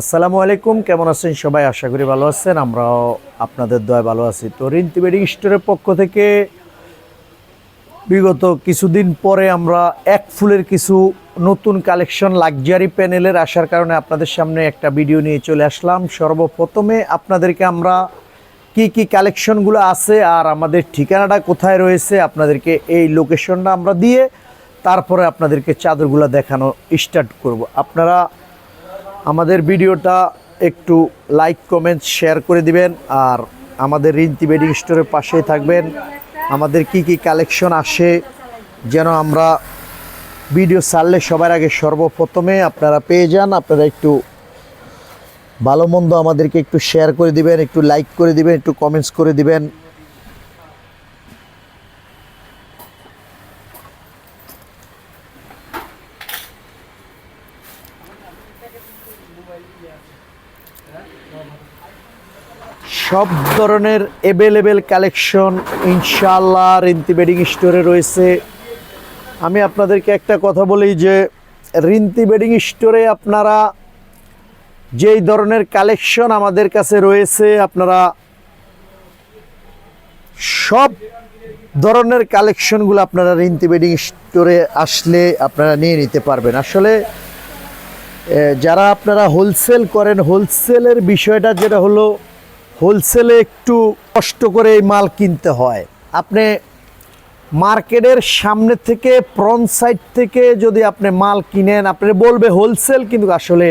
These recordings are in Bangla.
আসসালামু আলাইকুম, কেমন আছেন সবাই? আশা করি ভালো আছেন, আমরাও আপনাদের দয় ভালো আছি। তো রিন্তি বেডিং স্টোরের পক্ষ থেকে বিগত কিছুদিন পরে আমরা এক ফুলের কিছু নতুন কালেকশন লাক্সারি প্যানেলের আসার কারণে আপনাদের সামনে একটা ভিডিও নিয়ে চলে আসলাম। সর্বপ্রথমে আপনাদেরকে আমরা কি কি কালেকশনগুলো আছে আর আমাদের ঠিকানাটা কোথায় রয়েছে আপনাদেরকে এই লোকেশনটা আমরা দিয়ে তারপরে আপনাদেরকে চাদরগুলো দেখানো স্টার্ট করব। আপনারা আমাদের ভিডিওটা একটু লাইক, কমেন্ট, শেয়ার করে দিবেন আর আমাদের রিন্তি বেডিং স্টোরের পাশেই থাকবেন। আমাদের কি কি কালেকশন আসে যেন আমরা ভিডিও ছাড়লে সবার আগে সর্বপ্রথমে আপনারা পেয়ে যান। আপনারা একটু ভালো মন্দ আমাদেরকে একটু শেয়ার করে দিবেন, একটু লাইক করে দিবেন, একটু কমেন্টস করে দিবেন। সব ধরনের অ্যাভেলেবেল কালেকশন ইনশাল্লাহ রিন্তি বেডিং স্টোরে রয়েছে। আমি আপনাদেরকে একটা কথা বলি যে, রিন্তি বেডিং স্টোরে আপনারা যেই ধরনের কালেকশন আমাদের কাছে রয়েছে, আপনারা সব ধরনের কালেকশনগুলো আপনারা রিন্তি বেডিং স্টোরে আসলে আপনারা নিয়ে নিতে পারবেন। আসলে যারা আপনারা হোলসেল করেন হোলসেলের বিষয়টা যেটা হলো হোলসেলে একটু কষ্ট করে এই মাল কিনতে হয়। আপনি মার্কেটের সামনে থেকে ফ্রন্ট সাইড থেকে যদি আপনি মাল কিনেন, আপনি বলবে হোলসেল, কিন্তু আসলে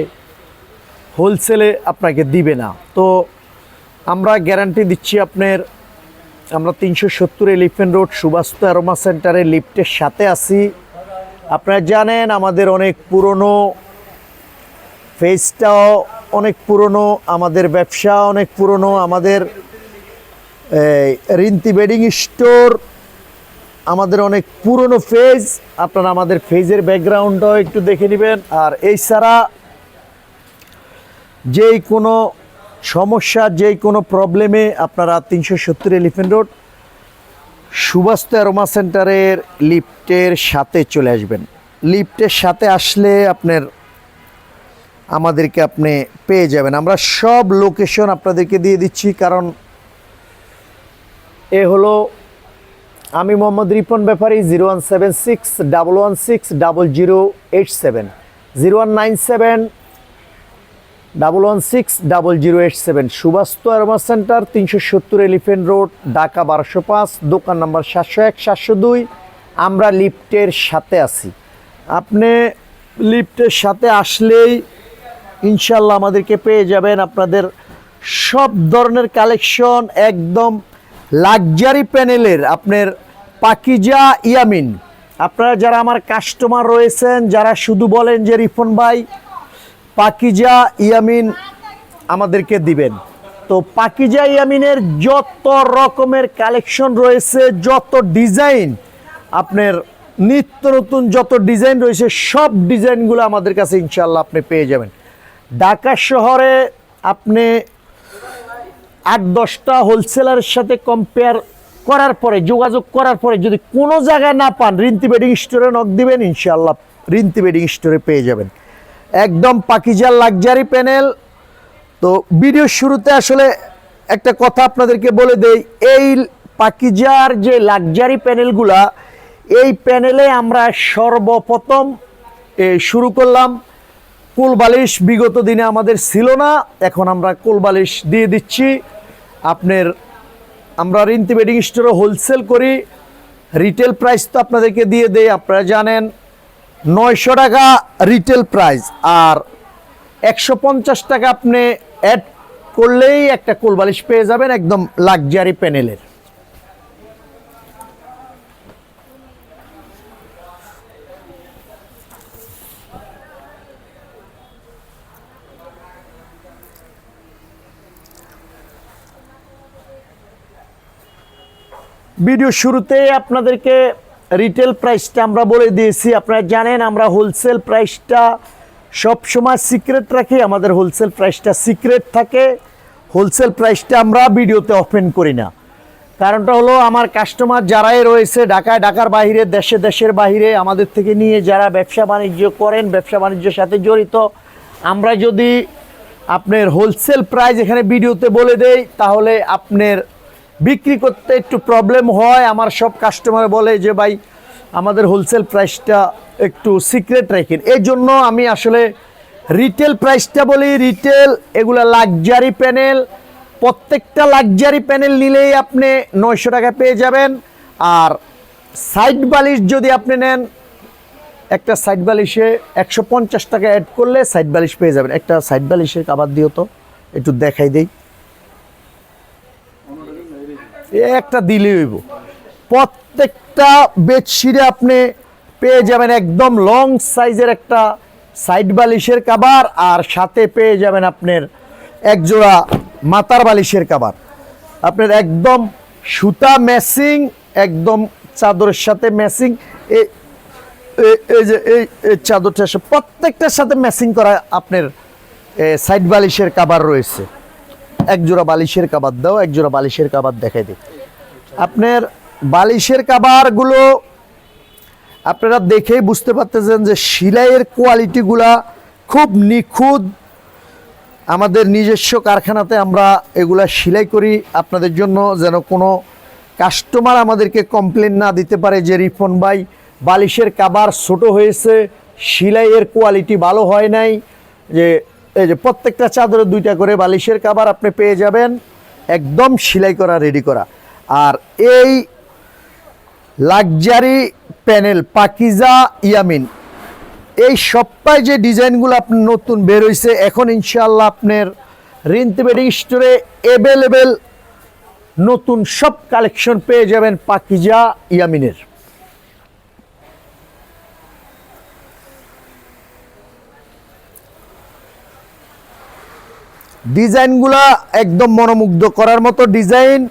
হোলসেলে আপনাকে দিবে না। তো আমরা গ্যারান্টি দিচ্ছি আপনার, আমরা তিনশো সত্তর এলিফেন্ট রোড সুবাস্ত অ্যারোমা সেন্টারে লিফটের সাথে আছি। আপনারা জানেন, আমাদের অনেক পুরনো ফেজটাও অনেক পুরনো আমাদের ব্যবসা, অনেক পুরনো আমাদের রিন্তি বেডিং স্টোর, আমাদের অনেক পুরনো ফেজ। আপনারা আমাদের ফেজের ব্যাকগ্রাউন্ডটাও একটু দেখে নেবেন। আর এই ছাড়া যেই কোনো সমস্যা, যেই কোনো প্রবলেমে আপনারা তিনশো সত্তর এলিফেন্ট রোড, সুবাস্ত অ্যারোমা সেন্টারের লিফটের সাথে চলে আসবেন। লিফটের সাথে আসলে আপনার আমাদেরকে আপনি পেয়ে যাবেন। আমরা সব লোকেশন আপনাদেরকে দিয়ে দিচ্ছি, কারণ এ হলো আমি Mohammad Ripon Bepari zero one seven six double one six double zero eight seven zero one nine seven double one six double zero eight seven Subastu aroma center, তিনশো সত্তর এলিফেন্ট রোড, ঢাকা বারোশো পাঁচ, দোকান নাম্বার সাতশো এক, সাতশো দুই। আমরা লিফটের সাথে আছি। আপনি লিফটের সাথে আসলেই ইনশাল্লাহ আমাদেরকে পেয়ে যাবেন আপনাদের সব ধরনের কালেকশন একদম লাক্সারি প্যানেলের আপনার পাকিজা ইয়ামিন। আপনারা যারা আমার কাস্টমার রয়েছেন, যারা শুধু বলেন যে রিফন ভাই, পাকিজা ইয়ামিন আমাদেরকে দিবেন। তো পাকিজা ইয়ামিনের যত রকমের কালেকশন রয়েছে, যত ডিজাইন, আপনার নিত্য নতুন যত ডিজাইন রয়েছে, সব ডিজাইনগুলো আমাদের কাছে ইনশাল্লাহ আপনি পেয়ে যাবেন। ঢাকা শহরে আপনি আট দশটা হোলসেলারের সাথে কম্পেয়ার করার পরে, যোগাযোগ করার পরে যদি কোনো জায়গায় না পান, রিন্তি বেডিং স্টোরে নক দিবেন ইনশাল্লাহ রিন্তি বেডিং স্টোরে পেয়ে যাবেন। একদম পাকিজার লাক্সারি প্যানেল তো ভিডিও শুরুতে আসলে একটা কথা আপনাদেরকে বলে দেই, এই পাকিজার যে লাক্সারি প্যানেলগুলা এই প্যানেলে আমরা সর্বপ্রথম শুরু করলাম। কুল বালিশ বিগত দিনে আমাদের ছিল না, এখন আমরা কুল বালিশ দিয়ে দিচ্ছি। আপনার, আমরা রিন্তি বেডিং স্টোরে হোলসেল করি, রিটেল প্রাইস তো আপনাদেরকে দিয়ে দেই, আপনারা জানেন। নয়শো টাকা রিটেল প্রাইস, আর একশো পঞ্চাশ টাকা আপনি অ্যাড করলেই একটা কুল বালিশ পেয়ে যাবেন একদম লাক্সারি প্যানেলের ভিডিও শুরুতে আপনাদেরকে রিটেল প্রাইসটা আমরা বলে দিয়েছি। আপনারা জানেন আমরা হোলসেল প্রাইসটা সবসময় সিক্রেট রাখি, আমাদের হোলসেল প্রাইসটা সিক্রেট থাকে। হোলসেল প্রাইসটা আমরা ভিডিওতে ওপেন করি না। কারণটা হলো আমার কাস্টমার যারাই রয়েছে, ঢাকায়, ঢাকার বাইরে, দেশে, দেশের বাইরে, আমাদের থেকে নিয়ে যারা ব্যবসা বাণিজ্য করেন, ব্যবসা বাণিজ্যের সাথে জড়িত, আমরা যদি আপনার হোলসেল প্রাইস এখানে ভিডিওতে বলে দেই, তাহলে আপনার বিক্রি করতে একটু প্রবলেম হয়, আমার সব কাস্টমার বলে যে, ভাই, আমাদের হোলসেল প্রাইসটা একটু সিক্রেট রাখেন। এই জন্য আমি আসলে রিটেল প্রাইসটা বলি রিটেল এগুলা লাক্সারি প্যানেল প্রত্যেকটা লাক্সারি প্যানেল নিলেই আপনি নয়শো টাকা পেয়ে যাবেন। আর সাইড বালিশ যদি আপনি নেন, একটা সাইড বালিশে একশো পঞ্চাশ টাকা অ্যাড করলে সাইড বালিশ পেয়ে যাবেন। একটা সাইড বালিশের কাবার দিও তো, একটু দেখাই দেই। একটা দিলেই হইব। প্রত্যেকটা বেডশিটে আপনি পেয়ে যাবেন একদম লং সাইজের একটা সাইড বালিশের কাবার আর সাথে পেয়ে যাবেন আপনার একজোড়া মাতার বালিশের কাবার। আপনার একদম সুতা ম্যাচিং, একদম চাদরের সাথে ম্যাচিং এই যে এই চাদরটা প্রত্যেকটার সাথে ম্যাচিং করা আপনার সাইড বালিশের কাবার রয়েছে। এক জোড়া বালিশের কাবার দাও এক জোড়া বালিশের কাবার দেখাই দিই। আপনার বালিশের কাবারগুলো আপনারা দেখেই বুঝতে পারতেছেন যে সিলাইয়ের কোয়ালিটিগুলা খুব নিখুঁত। আমাদের নিজস্ব কারখানাতে আমরা এগুলা সেলাই করি। আপনাদের জন্য যেন কোনো কাস্টমার আমাদেরকে কমপ্লেন না দিতে পারে যে রিফন ভাই, বালিশের কাবার ছোট হয়েছে, সেলাইয়ের কোয়ালিটি ভালো হয় নাই, যে এই যে প্রত্যেকটা চাদরে দুইটা করে বালিশের কাবার আপনি পেয়ে যাবেন, একদম সেলাই করা রেডি করা। আর এই লাক্সারি প্যানেল পাকিজা ইয়ামিন, এই সপ্তাহে যে ডিজাইনগুলো আপনার নতুন বের হয়েছে এখন ইনশাল্লাহ আপনার রিন্তিবেডিং স্টোরে অ্যাভেলেবেল নতুন সব কালেকশন পেয়ে যাবেন পাকিজা ইয়ামিনের। ডিজাইনগুলা একদম মনোমুগ্ধ করার মতো ডিজাইন।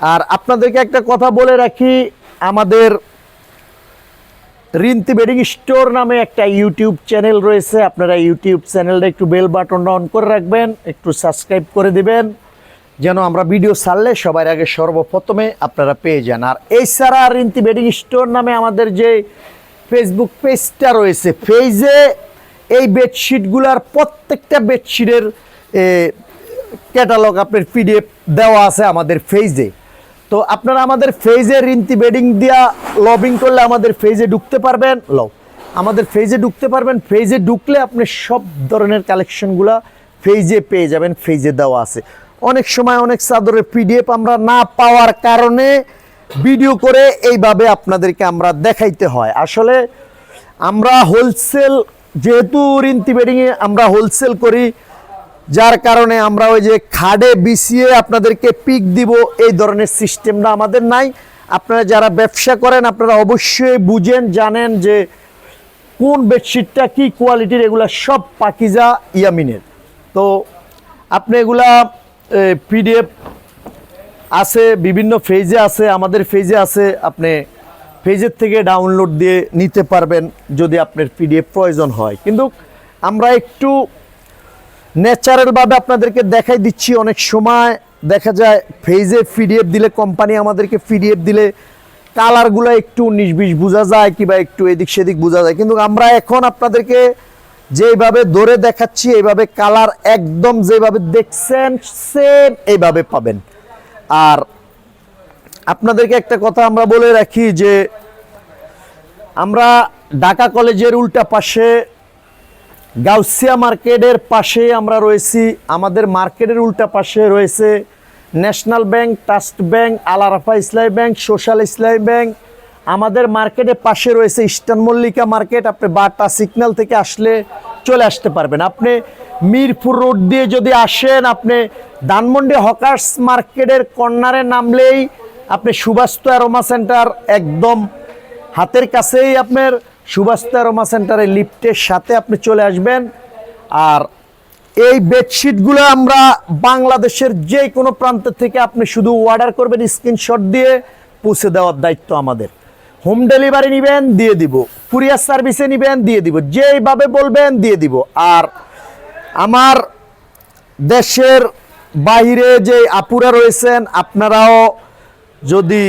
আর আপনাদেরকে একটা কথা বলে রাখি, আমাদের রিন্তি বেডিং স্টোর নামে একটা ইউটিউব চ্যানেল রয়েছে। আপনারা ইউটিউব চ্যানেলটা একটু বেল বাটনটা অন করে রাখবেন, একটু সাবস্ক্রাইব করে দিবেন, যেন আমরা ভিডিও ছাড়লে সবার আগে সর্বপ্রথমে আপনারা পেয়ে যান। আর এছাড়া রিন্তি বেডিং স্টোর নামে আমাদের যে ফেসবুক পেজটা রয়েছে পেজে এই বেডশিটগুলার প্রত্যেকটা বেডশিটের ক্যাটালগ আপনার পিডিএফ দেওয়া আছে আমাদের ফেজে তো আপনারা আমাদের ফেজে রিন্তি বেডিং দিয়া লবিং করলে আমাদের ফেজে ঢুকতে পারবেন। লও, আমাদের ফেজে ঢুকতে পারবেন। ফেজে ঢুকলে আপনি সব ধরনের কালেকশনগুলো ফেজে পেয়ে যাবেন ফেজে দেওয়া আছে। অনেক সময় অনেক চাদরের পিডিএফ আমরা না পাওয়ার কারণে ভিডিও করে এইভাবে আপনাদেরকে আমরা দেখাইতে হয়। আসলে আমরা হোলসেল যেহেতু রিন্তি বেডিংয়ে আমরা হোলসেল করি যার কারণে আমরা ওই যে খাডে বিছিয়ে আপনাদেরকে পিক দিব, এই ধরনের সিস্টেমটা আমাদের নাই। আপনারা যারা ব্যবসা করেন, আপনারা অবশ্যই বুঝেন, জানেন যে কোন বেডশিটটা কি কোয়ালিটির এগুলা সব পাকিজা ইয়ামিনের। তো আপনি এগুলা পিডিএফ আছে, বিভিন্ন ফেজে আছে, আমাদের ফেজে আছে, আপনি ফেজের থেকে ডাউনলোড দিয়ে নিতে পারবেন যদি আপনার পিডিএফ প্রয়োজন হয়। কিন্তু আমরা একটু ন্যাচারালভাবে আপনাদেরকে দেখাই দিচ্ছি অনেক সময়। দেখা যায় ফেজে পিডিএফ দিলে কোম্পানি আমাদেরকে পিডিএফ দিলে কালারগুলো একটু উনিশ বিশ বোঝা যায়, কিংবা একটু এদিক সেদিক বোঝা যায়। কিন্তু আমরা এখন আপনাদেরকে যেভাবে ধরে দেখাচ্ছি, এইভাবে কালার একদম যেভাবে দেখছেন সেম এইভাবে পাবেন। আর আপনাদেরকে একটা কথা আমরা বলে রাখি যে, আমরা ঢাকা কলেজের উল্টা পাশে গাউসিয়া মার্কেটের পাশে আমরা রয়েছি। আমাদের মার্কেটের উল্টা পাশে রয়েছে national bank, trust bank Alarafah Islami bank, social ইসলামী ব্যাংক। আমাদের মার্কেটের পাশে রয়েছে ইস্টার্ন মল্লিকা মার্কেট। আপনি বাটা সিগন্যাল থেকে আসলে চলে আসতে পারবেন। আপনি মিরপুর রোড দিয়ে যদি আসেন, আপনি ধানমন্ডি হকার্স মার্কেটের কর্নারে নামলেই আপনি সুবাস্তু অ্যারোমা সেন্টার একদম হাতের কাছেই আপনার সুবাস্তু অ্যারোমা সেন্টারের লিফটের সাথে আপনি চলে আসবেন। আর এই বেডশিটগুলো আমরা বাংলাদেশের যে কোনো প্রান্ত থেকে আপনি শুধু অর্ডার করবেন, স্ক্রিনশট দিয়ে পৌঁছে দেওয়ার দায়িত্ব আমাদের। হোম ডেলিভারি নেবেন, দিয়ে দিব। কুরিয়ার সার্ভিসে নেবেন, দিয়ে দিব। যেইভাবে বলবেন, দিয়ে দিব। আর আমার দেশের বাইরে যে আপুরা রয়েছেন, আপনারাও যদি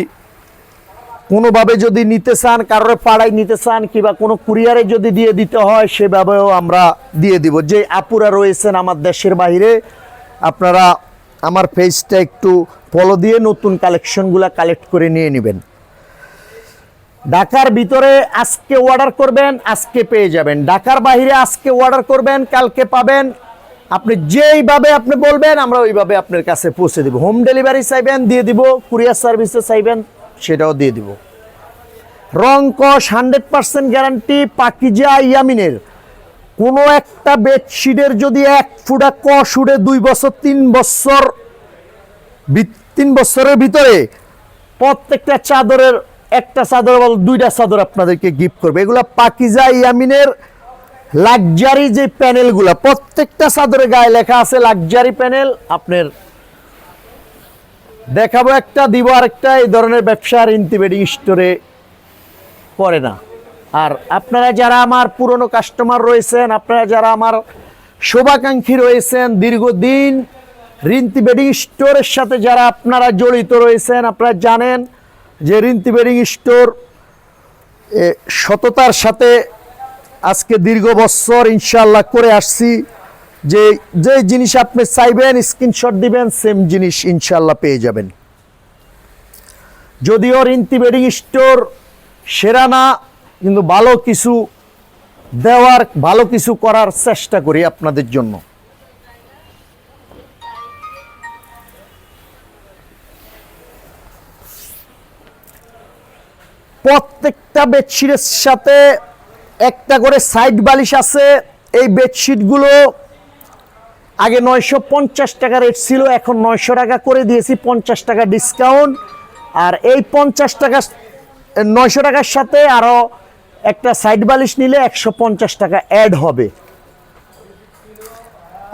কোনোভাবে যদি নিতে চান, কারোর পাড়ায় নিতে চান কিংবা কোনো কুরিয়ারে যদি দিয়ে দিতে হয়, সেভাবেও আমরা দিয়ে দিব। যে আপুরা রয়েছেন আমার দেশের বাইরে, আপনারা আমার পেজটা একটু ফলো দিয়ে নতুন কালেকশনগুলো কালেক্ট করে নিয়ে নেবেন। ঢাকার ভিতরে আজকে অর্ডার করবেন, আজকে পেয়ে যাবেন। ঢাকার বাইরে আজকে অর্ডার করবেন, কালকে পাবেন। আপনি যেইভাবে আপনি বলবেন, আমরা ওইভাবে আপনার কাছে পৌঁছে দিব। হোম ডেলিভারি চাইবেন, দিয়ে দিব। কুরিয়ার সার্ভিসে চাইবেন। সেটাও দিয়ে দিব। রং কস হান্ড্রেড পার্সেন্ট গ্যারান্টি পাকিজা ইয়ামিনের। কোনো একটা বেডশিটের যদি এক ফুটা কস উড়ে দুই বছর, তিন বছর তিন বছরের ভিতরে প্রত্যেকটা চাদরের একটা চাদর বল দুইটা চাদর আপনাদেরকে গিফট করবে। এগুলা পাকিজা ইয়ামিনের লাক্সারি যে প্যানেলগুলা, প্রত্যেকটা চাদরে গায়ে লেখা আছে লাক্সারি প্যানেল। আপনার দেখাবো একটা, দিব আরেকটা, এই ধরনের ব্যবসার ইন্টিমেডিং স্টোরে করে না। আর আপনারা যারা আমার পুরনো কাস্টমার রয়েছেন, আপনারা যারা আমার শোভাকাঙ্ক্ষী রয়েছেন, দীর্ঘদিন রিন্তি বেডিং স্টোরের সাথে যারা আপনারা জড়িত রয়েছেন, আপনারা জানেন যে রিন্তি বেডিং স্টোর সততার সাথে আজকে দীর্ঘ বছর ইনশাল্লাহ করে আসছি। যে যে জিনিস আপনি চাইবেন স্ক্রিনশট দিবেন সেম জিনিস ইনশাল্লাহ পেয়ে যাবেন। যদিও রিন্তি বেডিং স্টোর সেরা না, কিন্তু ভালো কিছু দেওয়ার, ভালো কিছু করার চেষ্টা করি আপনাদের জন্য। প্রত্যেকটা বেডশিটের সাথে একটা করে সাইড বালিশ আছে। এই বেডশিটগুলো আগে নয়শো পঞ্চাশ টাকা রেট ছিল, এখন নয়শো টাকা করে দিয়েছি, পঞ্চাশ টাকা ডিসকাউন্ট আর এই পঞ্চাশ টাকা, নয়শো টাকার সাথে আরও একটা সাইড বালিশ নিলে একশো পঞ্চাশ টাকা অ্যাড হবে।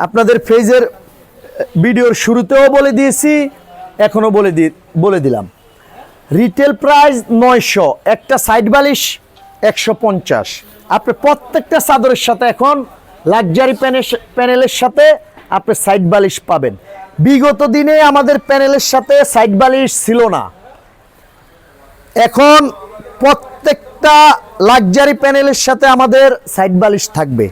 আপনাদের ফেজের ভিডিওর শুরুতেও বলে দিয়েছি, এখনও বলে দি, বলে দিলাম। রিটেল প্রাইস নয়শো, একটা সাইড বালিশ একশো পঞ্চাশ। আপনি প্রত্যেকটা চাদরের সাথে এখন লাক্সারি প্যানের প্যানেলের সাথে আপনি সাইড বালিশ পাবেন। বিগত দিনে আমাদের প্যানেলের সাথে সাইড বালিশ ছিল না। এখন প্রত্যেকটা লাক্সারি প্যানেলের সাথে আমাদের সাইড বালিশ থাকবে।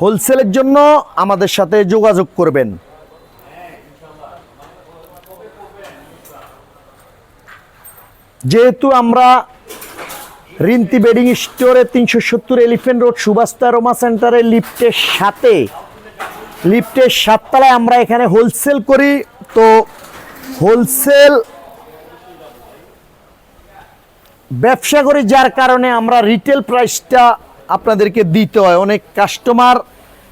হোলসেলের জন্য আমাদের সাথে যোগাযোগ করবেন। যেহেতু আমরা রিন্তি বেডিং স্টোরে তিনশো সত্তর এলিফেন্ট রোড, সুবাস্তা রোমা সেন্টারের লিফটের সাথে, লিফটের সাততলায় আমরা এখানে হোলসেল করি। তো হোলসেল ব্যবসা করি, যার কারণে আমরা রিটেল প্রাইসটা আপনাদেরকে দিতে হয়। অনেক কাস্টমার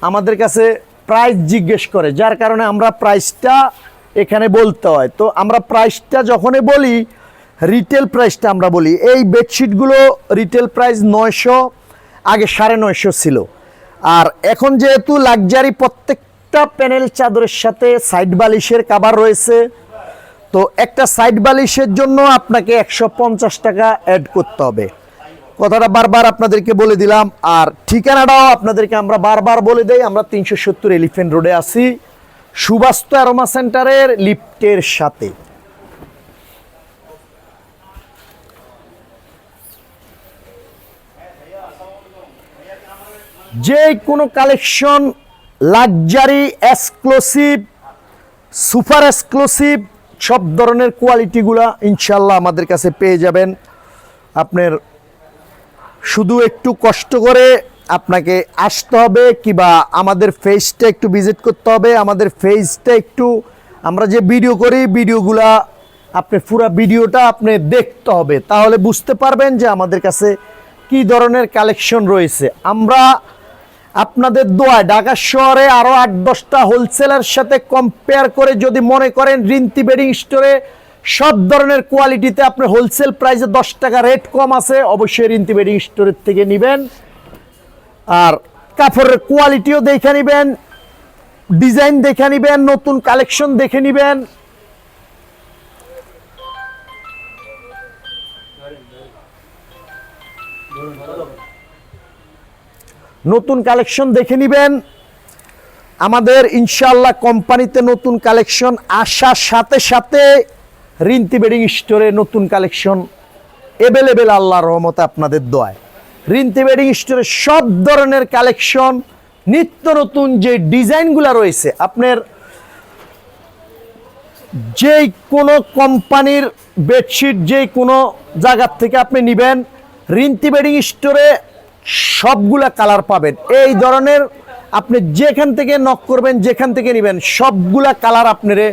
আমাদের কাছে প্রাইস জিজ্ঞেস করে, যার কারণে আমরা প্রাইসটা এখানে বলতে হয়। তো আমরা প্রাইসটা যখনই বলি রিটেল প্রাইসটা আমরা বলি, এই বেডশিটগুলো রিটেল প্রাইস নয়শো, আগে সাড়ে নয়শো ছিল। আর এখন যেহেতু লাক্সারি প্রত্যেকটা প্যানেল চাদরের সাথে সাইড বালিশের কাভার রয়েছে, তো একটা সাইড বালিশের জন্য আপনাকে একশো পঞ্চাশ টাকা অ্যাড করতে হবে। কথাটা বারবার আপনাদেরকে বলে দিলাম, আর ঠিকানাটাও আপনাদেরকে আমরা বারবার বলে দেই, আমরা তিনশো সত্তর এলিফেন্ট রোডে আছি, সুবাস্ত অ্যারোমা সেন্টারের লিফটের সাথে। যে কোনো collection, luxury, exclusive, super exclusive, সব ধরনের কোয়ালিটিগুলা ইনশাল্লাহ আমাদের কাছে পেয়ে যাবেন। আপনার শুধু একটু কষ্ট করে আপনাকে আসতে হবে কিবা আমাদের ফেসটা একটু ভিজিট করতে হবে। আমাদের ফেসটা একটু আমরা যে ভিডিও করি, ভিডিওগুলা আপনি পুরো ভিডিওটা আপনি দেখতে হবে। তাহলে বুঝতে পারবেন যে আমাদের কাছে কি ধরনের কালেকশন রয়েছে। আমরা আপনাদের দোয়ায় ঢাকা শহরে আরও আট, দশটা হোলসেলের সাথে কম্পেয়ার করে যদি মনে করেন রিন্তি বেডিং স্টোরে সব ধরনের কোয়ালিটিতে আপনি হোলসেল প্রাইসে দশ টাকা রেট কম আছে, অবশ্যই রিন্তি বেডিং স্টোরের থেকে নেবেন। আর কাপড়ের কোয়ালিটিও দেখে নেবেন ডিজাইন দেখে নেবেন, নতুন কালেকশন দেখে নেবেন। নতুন কালেকশন দেখে নেবেন। আমাদের ইনশাল্লাহ কোম্পানিতে নতুন কালেকশন আসার সাথে সাথে রিন্তি বেডিং স্টোরে নতুন কালেকশন অ্যাভেলেবেল আল্লাহ রহমতে আপনাদের দোয়ায়। রিন্তি বেডিং স্টোরে সব ধরনের কালেকশন, নিত্য নতুন যে ডিজাইনগুলো রয়েছে, আপনার যেই কোনো কোম্পানির বেডশিট যেই কোনো জায়গার থেকে আপনি নেবেন, রিন্তি বেডিং স্টোরে সবগুলা কালার পাবেন। এই ধরনের আপনি যেখান থেকে নক করবেন, যেখান থেকে নেবেন, সবগুলা কালার আপনারে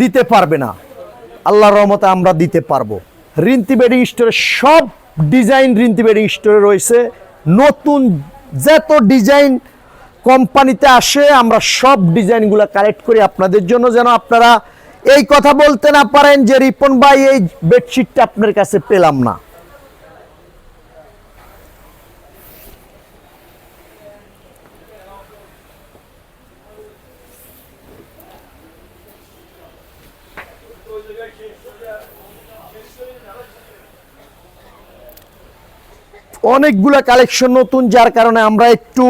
দিতে পারবে না। আল্লাহর রহমতে আমরা দিতে পারব। রিন্তি বেডিং স্টোরে সব ডিজাইন রিন্তি বেডিং স্টোরে রয়েছে। নতুন যত ডিজাইন কোম্পানিতে আসে, আমরা সব ডিজাইনগুলো কালেক্ট করি আপনাদের জন্য যেন আপনারা এই কথা বলতে না পারেন যে রিপন ভাই এই বেডশিটটা আপনার কাছে পেলাম না। অনেকগুলা কালেকশন নতুন, যার কারণে আমরা একটু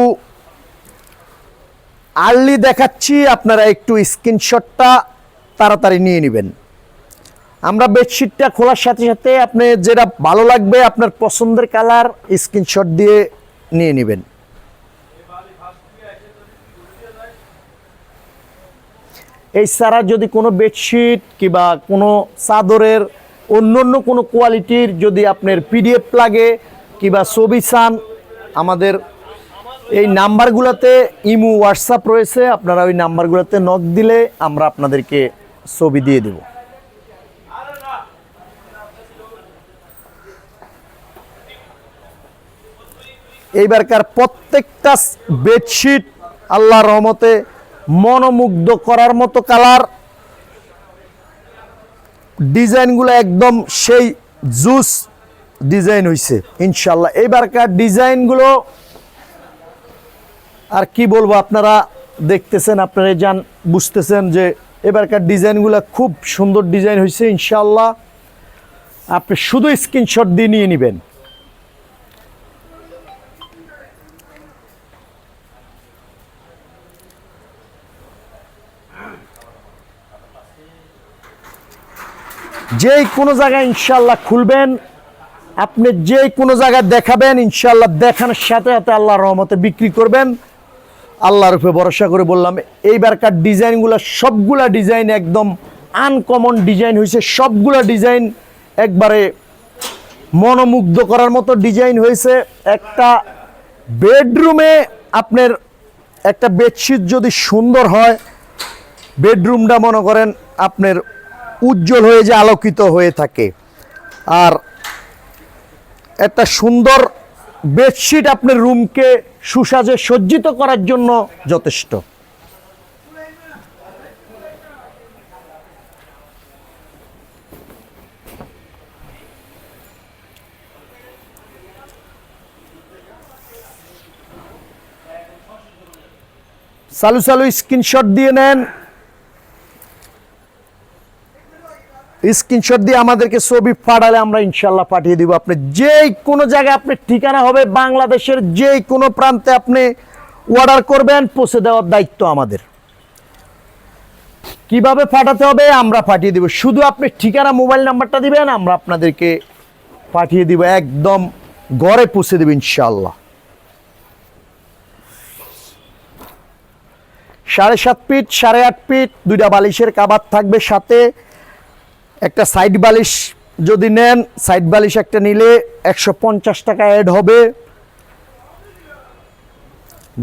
আর্লি দেখাচ্ছি। আপনারা একটু স্ক্রিনশটটা তাড়াতাড়ি নিয়ে নেবেন। আমরা বেডশিটটা খোলার সাথে সাথে আপনি যেটা ভালো লাগবে, আপনার পছন্দের কালার স্ক্রিনশট দিয়ে নিয়ে নেবেন। এই ছাড়া যদি কোনো বেডশিট কিংবা কোনো চাদরের অন্য অন্য কোনো কোয়ালিটির যদি আপনার পিডিএফ লাগে, কিংবা ছবি চান, আমাদের এই নাম্বারগুলোতে ইমু হোয়াটসঅ্যাপ রয়েছে, আপনারা ওই নাম্বারগুলোতে নক দিলে আমরা আপনাদেরকে ছবি দিয়ে দেব। এইবারকার প্রত্যেকটা বেডশিট আল্লাহ রহমতে মনোমুগ্ধ করার মতো কালার ডিজাইনগুলো একদম সেই জুস ডিজাইন হয়েছে ইনশাল্লাহ। এবারকার ডিজাইনগুলো আর কি বলব আপনারা, দেখতেছেন, আপনারা যান বুঝতেছেন যে এবারকার ডিজাইনগুলো খুব সুন্দর ডিজাইন হয়েছে ইনশাল্লাহ। আপনি শুধু স্ক্রিনশট দিয়ে নিয়ে নেবেন। যেই কোনো জায়গায় ইনশাল্লাহ খুলবেন, আপনি যে কোনো জায়গায় দেখাবেন ইনশাল্লাহ দেখানোর সাথে সাথে আল্লাহর রহমতে বিক্রি করবেন। আল্লাহর উপরে ভরসা করে বললাম এইবারকার ডিজাইনগুলো, সবগুলা ডিজাইন একদম আনকমন ডিজাইন হয়েছে সবগুলা ডিজাইন একবারে মনোমুগ্ধ করার মতো ডিজাইন হয়েছে একটা বেডরুমে আপনার একটা বেডশিট যদি সুন্দর হয়, বেডরুমটা মনে করেন আপনার উজ্জ্বল হয়ে যে আলোকিত হয়ে থাকে। আর একটা সুন্দর বেডশিট আপনার রুমকে সুসাজে সজ্জিত করার জন্য যথেষ্ট। সালু সালু স্ক্রিনশট দিয়ে নেন। স্ক্রিনশট দিয়ে আমাদেরকে ছবি পাঠালে আমরা ইনশাল্লাহ পাঠিয়ে দিব। আপনি যেই কোনো জায়গায় আপনার ঠিকানা হবে, বাংলাদেশের যেই কোনো প্রান্তে আপনি অর্ডার করবেন, পৌঁছে দেওয়ার দায়িত্ব আমাদের। কীভাবে পাঠাতে হবে আমরা পাঠিয়ে দিব। শুধু আপনি ঠিকানা, মোবাইল নাম্বারটা দিবেন, আমরা আপনাদেরকে পাঠিয়ে দিব। একদম ঘরে পৌঁছে দেব ইনশাল্লাহ সাড়ে সাত ফিট, সাড়ে আট ফিট, দুইটা বালিশের কাবার থাকবে সাথে। একটা সাইড বালিশ যদি নেন সাইড বালিশ একটা নিলে একশো পঞ্চাশ টাকা অ্যাড হবে।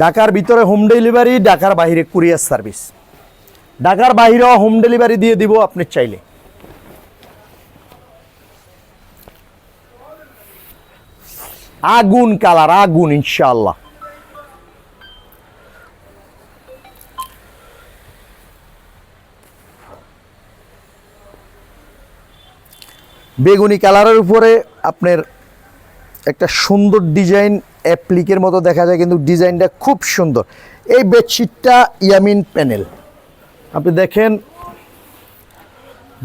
ঢাকার ভিতরে হোম ডেলিভারি ঢাকার বাইরে কুরিয়ার সার্ভিস ঢাকার বাইরেও হোম ডেলিভারি দিয়ে দিব আপনি চাইলে। আগুন কালার আগুন, ইনশাআল্লাহ। বেগুনি কালারের উপরে আপনার একটা সুন্দর ডিজাইন অ্যাপ্লিকের মতো দেখা যায়, কিন্তু ডিজাইনটা খুব সুন্দর। এই বেডশিটটা ইয়ামিন প্যানেল। আপনি দেখেন,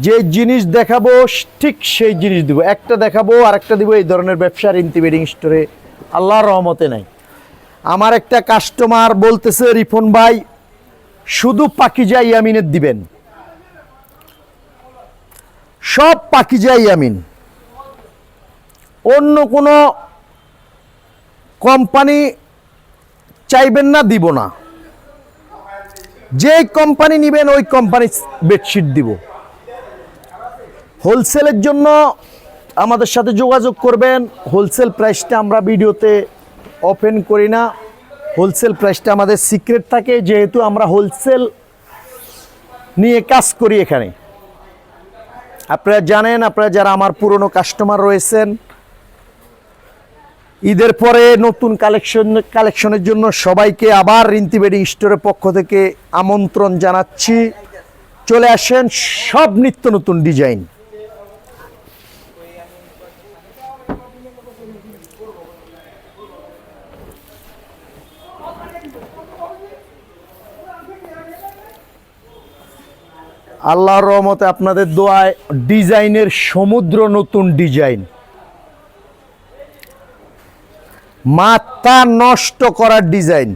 যে জিনিস দেখাবো, ঠিক সেই জিনিস দিব। একটা দেখাবো আর একটা দিব, এই ধরনের ব্যবসার ইন্টিমেডিং স্টোরে আল্লাহর রহমতে নাই। আমার একটা কাস্টমার বলতেছে রিফন ভাই, শুধু পাকিজা ইয়ামিনের দিবেন। সব পাকিজা আমিন। অন্য কোনো কোম্পানি চাইবেন না, দিব না। যে কোম্পানি নেবেন, ওই কোম্পানি বেডশিট দিব। হোলসেলের জন্য আমাদের সাথে যোগাযোগ করবেন। হোলসেল প্রাইসটা আমরা ভিডিওতে ওপেন করি না। হোলসেল প্রাইসটা আমাদের সিক্রেট থাকে, যেহেতু আমরা হোলসেল নিয়ে কাজ করি এখানে। আপনারা জানেন, আপনারা যারা আমার পুরনো কাস্টমার রয়েছেন, ঈদের পরে নতুন কালেকশন কালেকশনের জন্য সবাইকে আবার রিন্তিবেডি স্টোরের পক্ষ থেকে আমন্ত্রণ জানাচ্ছি। চলে আসেন সব নিত্য নতুন ডিজাইন আল্লাহর রহমতে আপনাদের দোয়ায় ডিজাইনের সমুদ্র নতুন ডিজাইন। মাথা নষ্ট করার ডিজাইন।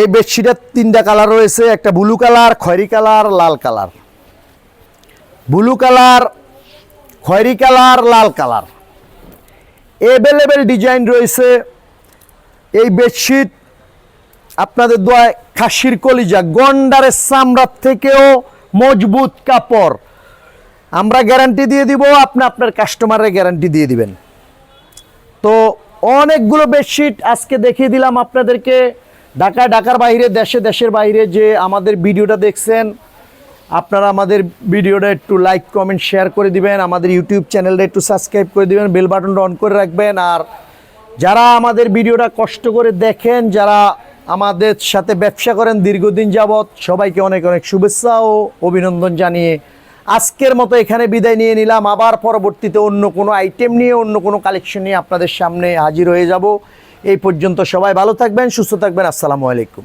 এই বেডশিটের তিনটা কালার রয়েছে, একটা ব্লু কালার, খয়েরি কালার, লাল কালার। ব্লু কালার, খয়েরি কালার, লাল কালার। এভেলেবেল ডিজাইন রয়েছে। এই বেডশিট আপনাদের দোয়ায় খাসির কলিজা গন্ডারের চামড়ার থেকেও মজবুত কাপড়। আমরা গ্যারান্টি দিয়ে দিব, আপনি আপনার কাস্টমারের গ্যারান্টি দিয়ে দিবেন। তো অনেকগুলো বেডশিট আজকে দেখিয়ে দিলাম আপনাদেরকে। ঢাকা ঢাকার বাইরে, দেশে, দেশের বাইরে যে আমাদের ভিডিওটা দেখছেন, আপনারা আমাদের ভিডিওটা একটু লাইক কমেন্ট শেয়ার করে দিবেন, আমাদের ইউটিউব চ্যানেলটা একটু সাবস্ক্রাইব করে দিবেন বেল বাটনটা অন করে রাখবেন। আর যারা আমাদের ভিডিওটা কষ্ট করে দেখেন, যারা আমাদের সাথে ব্যবসা করেন দীর্ঘদিন যাবৎ। সবাইকে অনেক অনেক শুভেচ্ছা ও অভিনন্দন জানিয়ে আজকের মতো এখানে বিদায় নিয়ে নিলাম। আবার পরবর্তীতে অন্য কোনো আইটেম নিয়ে, অন্য কোনো কালেকশন নিয়ে আপনাদের সামনে হাজির হয়ে যাব। এই পর্যন্ত সবাই ভালো থাকবেন, সুস্থ থাকবেন। আসসালামু আলাইকুম।